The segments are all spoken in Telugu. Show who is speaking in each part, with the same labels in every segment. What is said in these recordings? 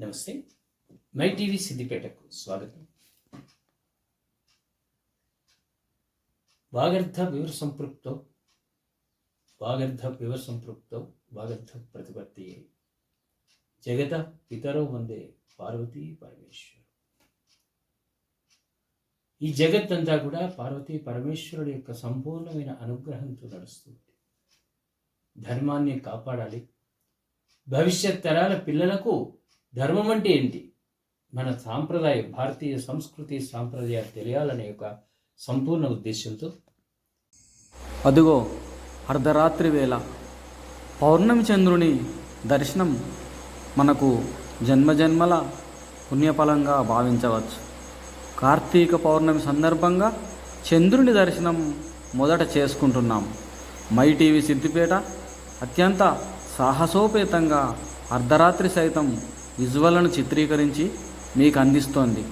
Speaker 1: నమస్తే. మై టీవీ సిద్దిపేటకు స్వాగతం. వాగర్థ వివర సంపృక్తో వాగర్థ వివర సంపృక్తో వాగర్థ ప్రతిపత్తి జగత పితరో వందే పార్వతీ పరమేశ్వరు. ఈ జగత్తంతా కూడా పార్వతీ పరమేశ్వరుడి యొక్క సంపూర్ణమైన అనుగ్రహంతో నడుస్తుంది ధర్మాన్ని కాపాడాలి. భవిష్యత్ తరాల పిల్లలకు ధర్మం అంటే ఏంటి? మన సాంప్రదాయ భారతీయ సంస్కృతి సాంప్రదాయాలు తెలియాలనే ఒక సంపూర్ణ ఉద్దేశంతో
Speaker 2: అదుగో అర్ధరాత్రి వేళ పౌర్ణమి చంద్రుని దర్శనం మనకు జన్మజన్మల పుణ్యఫలంగా భావించవచ్చు. కార్తీక పౌర్ణమి సందర్భంగా చంద్రుని దర్శనం మొదట చేసుకుంటున్నాం. మై టీవీ సిద్దిపేట అత్యంత సాహసోపేతంగా అర్ధరాత్రి సైతం విజువలను చిత్రీకరించి మీకు అందిస్తోంది.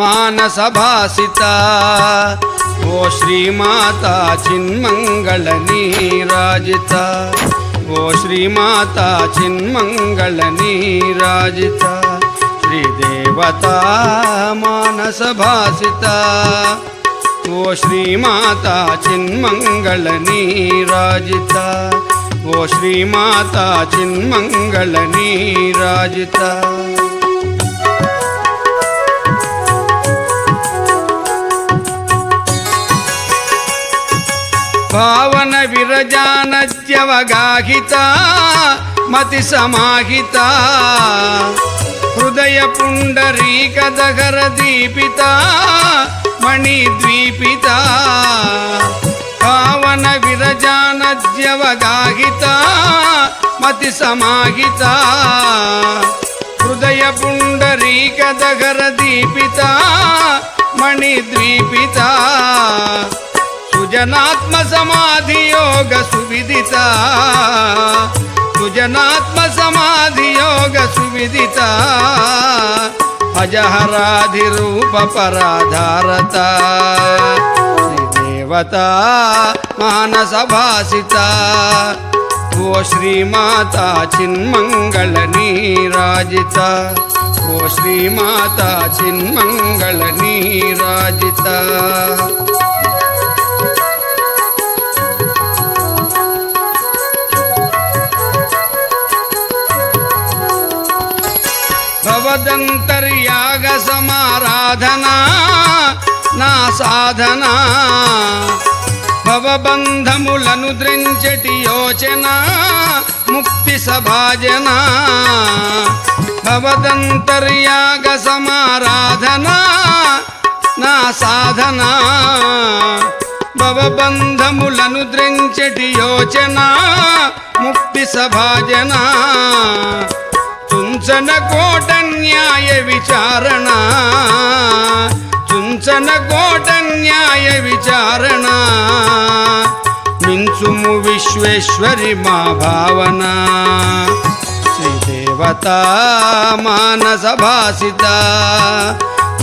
Speaker 3: మానసభాసిత ఓ శ్రీమాత చిన్మంగళ నీరాజిత ఓ శ్రీమాత చిన్మంగళ నీరాజిత శ్రీదేవత మానసభాసిత ఓ శ్రీమాత చిన్మంగళ నీరాజిత ఓ శ్రీమాత చిన్మంగళ నీరాజిత భావన విరజానద్యవగాహిత మతి సమాహిత హృదయ పుండరీక దగర దీపిత మణి ద్వీపిత భావన విరజానద్యవగాహిత మతి సమాహిత హృదయ పుండరీక దగర దీపిత మణి ద్వీపిత సుజనాత్మ సమాధి యోగ సువిదిత. సుజనాత్మ సమాధి యోగ సువిదిత. అజహరాధి రూప పరాధారత. శ్రీదేవత మానసభాసిత. ఓ శ్రీమాత చిన్మంగళ నీరాజిత. ఓ శ్రీమాత చిన్మంగళ నీరాజిత. భవదంతర్యాగ సమారాధనా నా సాధన భవబంధములను ద్రించటి యోచన ముక్తి సభాజన భవదంతర్యాగ సమారాధనా నా సాధన భవబంధములను ద్రించటి యోచన ముక్తి సభాజనా తుంచన కోట న్యాయ విచారణ. తుంచన కోట న్యాయ విచారణ. మించుము విశ్వేశ్వరి మా భావన. శ్రీదేవత మానస భాసిత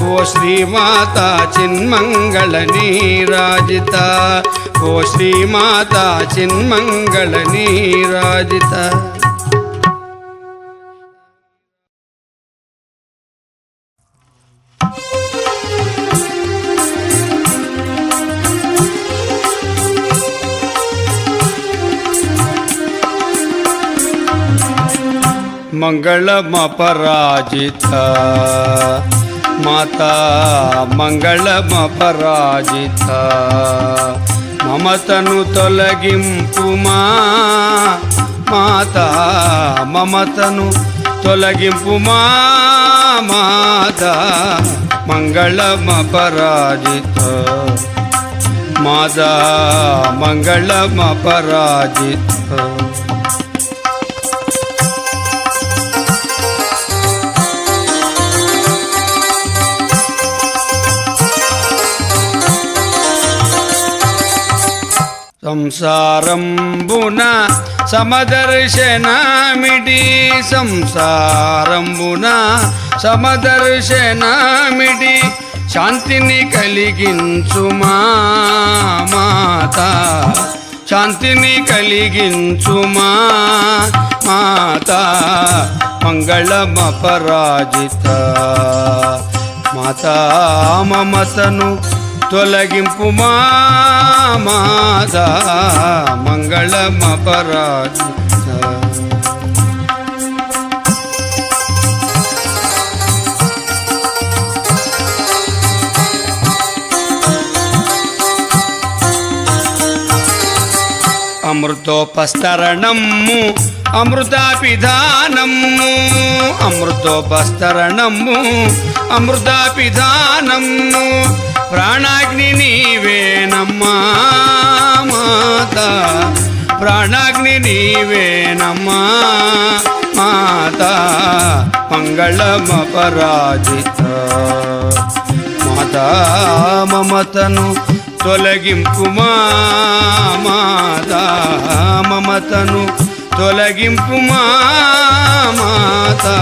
Speaker 3: ఓ శ్రీమాత చిన్మంగళ నీరాజిత. ఓ శ్రీమాత చిన్మంగళ నీరాజిత. మంగళమపరాజిత మాతా మంగళమపరాజిత మమతను తొలగింపుమా మాతా మమతను తొలగింపుమా మాతా మంగళమపరాజిత మాతా మంగళమపరాజిత సంసారంబున సమదర్శనమిడి సంసారంబున సమదర్శనమిడి శాంతిని కలిగించుమా మాత. శాంతిని కలిగించుమా మాత. మంగళమపరాజిత మాత. మమతను తొలగింపుమా మాతా మంగళమపరాజిత అమృతోపస్తరణము అమృతాపిధానము అమృతోపస్తరణము అమృతాపిధానము ప్రాణాగ్ని నీవేనమ్మా మాత. ప్రాణాగ్ని నీవేనమ్మా మాత. మంగళమపరాజిత. మాత మమతను తొలగింపుమా మాత. మమతను తొలగింపుమా మాతా.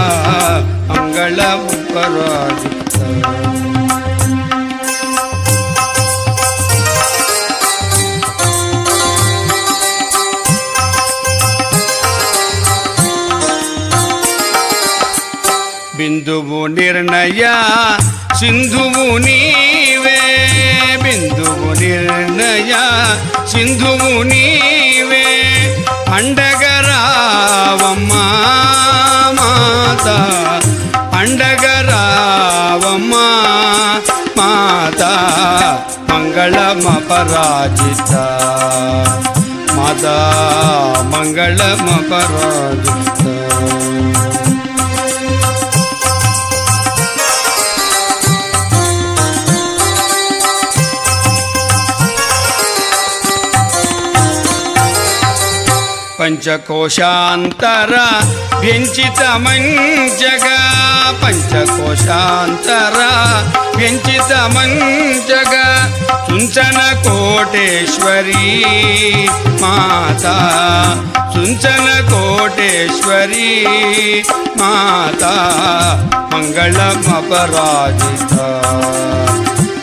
Speaker 3: మంగళపరాజిత బిందువు నిర్ణయ సింధువు నీవే బిందువు నిర్ణయ సింధువు నీవే అండగరావమ్మా మాత అండగరావమ్మా మాత మంగళమపరాజిత మాతా మంగళమపరాజిత पंचकोशांतर व्यंचित मंजग पंचकोशांतर व्यंचित मंजग सुंचन कोटेश्वरी माता सुंचन कोटेश्वरी माता मंगलमपराजिता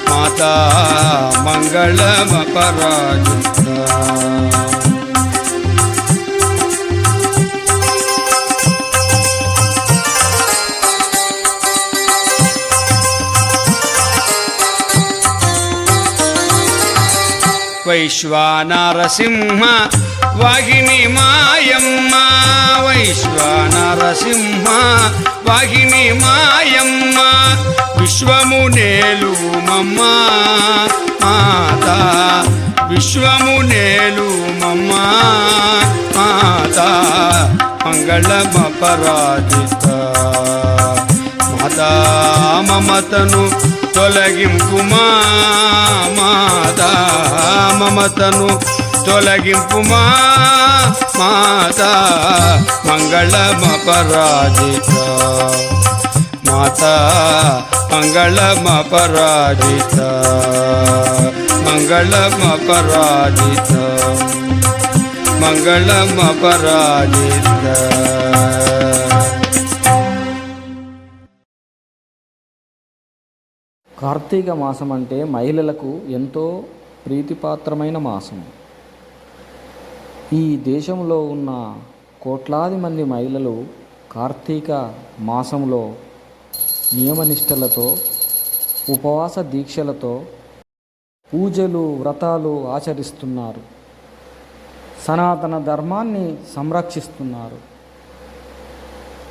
Speaker 3: माता मंगलमपराजिता వైశ్వానరసింహ వాహిని మాయమ్మ. వైశ్వానరసింహ వాహిని మాయమ్మ. విశ్వము నేలు మమ్మ. మాత విశ్వము నేలు మమ్మ. మాత మంగళమపరాజిత. మాతా మమతను తొలగింపుమా మాతా మమతను తొలగింపుమా మాతా మంగళమపరాజిత మాతా మంగళమపరాజిత మంగళమపరాజిత మంగళమపరాజిత
Speaker 2: కార్తీక మాసం అంటే మహిళలకు ఎంతో ప్రీతిపాత్రమైన మాసం. ఈ దేశంలో ఉన్న కోట్లాది మంది మహిళలు కార్తీక మాసంలో నియమనిష్టలతో ఉపవాస దీక్షలతో పూజలు వ్రతాలు ఆచరిస్తున్నారు. సనాతన ధర్మాన్ని సంరక్షిస్తున్నారు.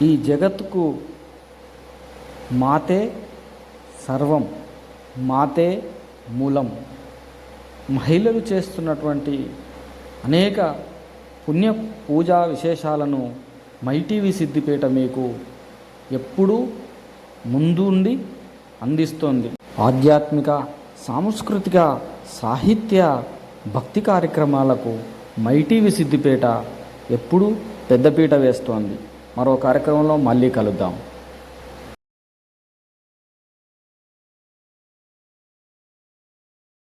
Speaker 2: ఈ జగత్తుకు మాతే సర్వం మాతే మూలం. మహిళలు చేస్తున్నటువంటి అనేక పుణ్య పూజా విశేషాలను మైటీవీ సిద్దిపేట మీకు ఎప్పుడూ ముందుండి అందిస్తోంది. ఆధ్యాత్మిక సాంస్కృతిక సాహిత్య భక్తి కార్యక్రమాలకు మైటీవీ సిద్దిపేట ఎప్పుడూ పెద్దపీట వేస్తోంది. మరో కార్యక్రమంలో మళ్ళీ కలుద్దాం.